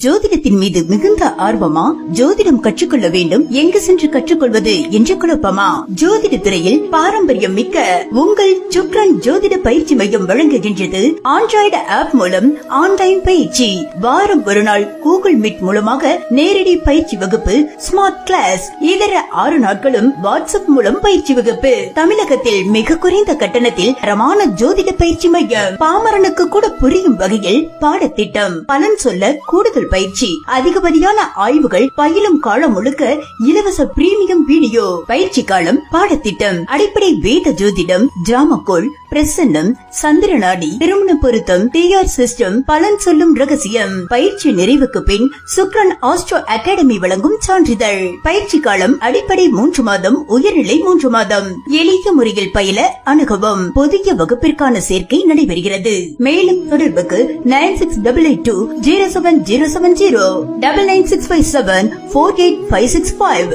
ஜோதிடத்தின் மீது மிகுந்த ஆர்வமா ஜோதிடம் கற்றுக்கொள்ள வேண்டும் எங்கு சென்று கற்றுக்கொள்வது என்ற குழப்பமா? ஜோதிட துறையில் பாரம்பரியம் மிக்க உங்கள் சுக்ரன் ஜோதிட பயிற்சி மையம் வழங்குகின்றது. ஆண்ட்ராய்டு ஆப் மூலம் ஆன்லைன் பயிற்சி. வாரம் ஒரு நாள் கூகுள் மீட் மூலமாக நேரடி பயிற்சி வகுப்பு ஸ்மார்ட் கிளாஸ் இதர ஆறு நாட்களும் வாட்ஸ்அப் மூலம் பயிற்சி வகுப்பு. தமிழகத்தில் மிக குறைந்த கட்டணத்தில் தரமான ஜோதிட பயிற்சி மையம் பாமரனுக்கு கூட புரியும் வகையில் பாடத்திட்டம். பலன் சொல்ல கூடுதல் உங்கள் பயிற்சி. அதிகப்படியான ஆய்வுகள் பயிலும் காலம் முழுக்க இலவச பிரீமியம் வீடியோ பயிற்சி காலம் பாடத்திட்டம் அடிப்படை வேத ஜோதிடம் டிராமக்கோள் பிரசன்னம் சந்திரநாடி திருமண பொருத்தம் டிஆர் சிஸ்டம் பலன் சொல்லும் ரகசியம். பயிற்சி நிறைவுக்கு பின் சுக்ரன் ஆஸ்ட்ரோ அகாடமி வழங்கும் சான்றிதழ். பயிற்சி காலம் அடிப்படை மூன்று மாதம் உயர்நிலை மூன்று மாதம். எளிய முறையில் பயில அணுகவும் புதிய வகுப்பிற்கான சேர்க்கை நடைபெறுகிறது. மேலும் தொடர்புக்கு nine six double eight two zero seven zero seven zero double nine six five seven four eight five six five